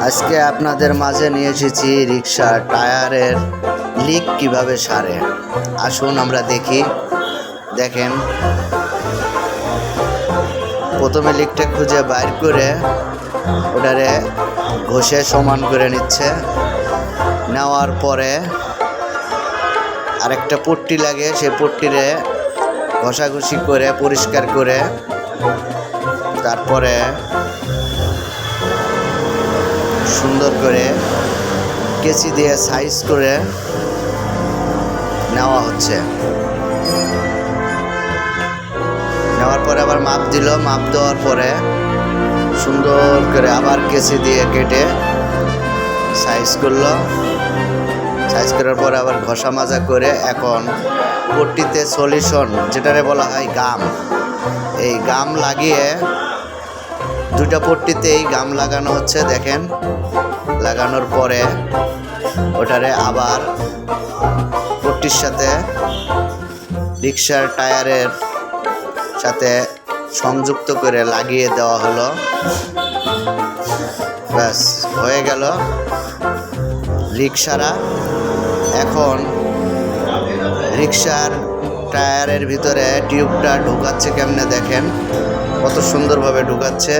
আজকে আপনাদের মাঝে নিয়ে এসেছি রিক্সার টায়ারের লিক কীভাবে সারে। আসুন আমরা দেখি। দেখেন। প্রথমে লিকটা খুঁজে বাইর করে ওটারে ঘষে সমান করে নিচ্ছে। নেওয়ার পরে আরেকটা পট্টি লাগে সেই পট্টিরে ঘষাঘষি করে, পরিষ্কার করে তারপরে সুন্দর করে কেচি দিয়ে সাইজ করে নেওয়া হচ্ছে। নেওয়ার পরে আবার মাপ দিল, মাপ দেওয়ার পরে সুন্দর করে আবার কেচি দিয়ে কেটে সাইজ করল। সাইজ করার পরে আবার ঘষা মাজা করে এখন পট্টিতে সলিউশন, যেটারে বলা হয় গাম। এই গাম লাগিয়ে দুটা পট্টিতেই গাম লাগানো হচ্ছে, দেখেন। লাগানোর পরে ওটারে আবার পট্টির সাথে রিক্সার টায়ারের সাথে সংযুক্ত করে লাগিয়ে দেওয়া হলো। ব্যাস, হয়ে গেল। রিক্সারা এখন রিক্সার টায়ারের ভিতরে টিউবটা ঢুকাচ্ছে কেমনে দেখেন? কত সুন্দরভাবে ঢুকাচ্ছে।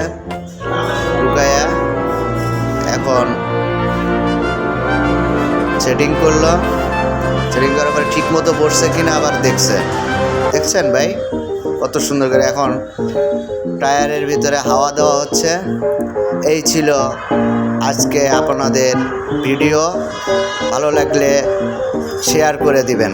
ঢুকায়া এখন সেটিং করল। সেটিং করার পরে ঠিক মতো বসছে কিনা আবার দেখছে। দেখছেন ভাই? কত সুন্দর করে এখন টায়ারের ভিতরে হাওয়া দেওয়া হচ্ছে। এই ছিল আজকে আপনাদের ভিডিও। ভালো লাগলে শেয়ার করে দিবেন।